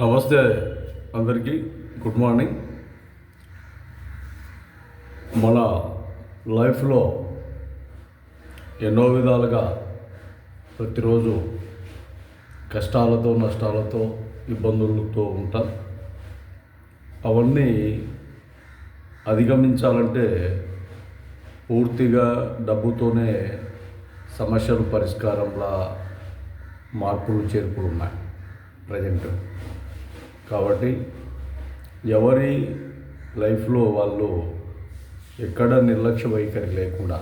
నమస్తే అందరికీ. Good morning. మన లైఫ్లో ఎన్నో విధాలుగా ప్రతిరోజు కష్టాలతో నష్టాలతో ఇబ్బందులతో ఉంటాం. అవన్నీ అధిగమించాలంటే పూర్తిగా డబ్బుతోనే సమస్యలు పరిష్కారంలా మార్పులు చేర్పులు ఉన్నాయి. ప్రజెంట్ కాబట్టి ఎవరి లైఫ్లో వాళ్ళు ఎక్కడ నిర్లక్ష్య వైఖరి లేకుండా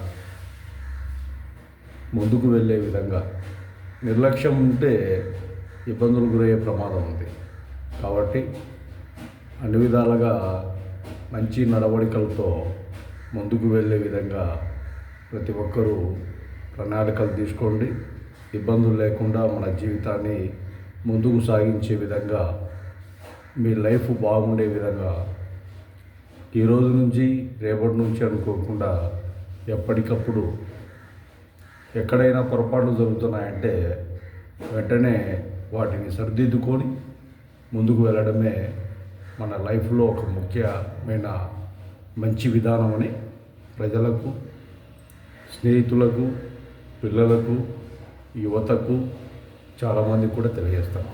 ముందుకు వెళ్ళే విధంగా నిర్లక్ష్యం ఉంటే ఇబ్బందులు గురయ్యే ప్రమాదం ఉంది. కాబట్టి అన్ని విధాలుగా మంచి నడవడికలతో ముందుకు వెళ్ళే విధంగా ప్రతి ఒక్కరూ ప్రణాళికలు తీసుకోండి. ఇబ్బందులు లేకుండా మన జీవితాన్ని ముందుకు సాగించే విధంగా మీ లైఫ్ బాగుండే విధంగా ఈ రోజు నుంచి రేపటి నుంచి అనుకోకుండా ఎప్పటికప్పుడు ఎక్కడైనా పొరపాట్లు జరుగుతున్నాయంటే వెంటనే వాటిని సరిదిద్దుకొని ముందుకు వెళ్ళడమే మన లైఫ్లో ఒక ముఖ్యమైన మంచి విధానం అని ప్రజలకు స్నేహితులకు పిల్లలకు యువతకు చాలామంది కూడా తెలియజేస్తాను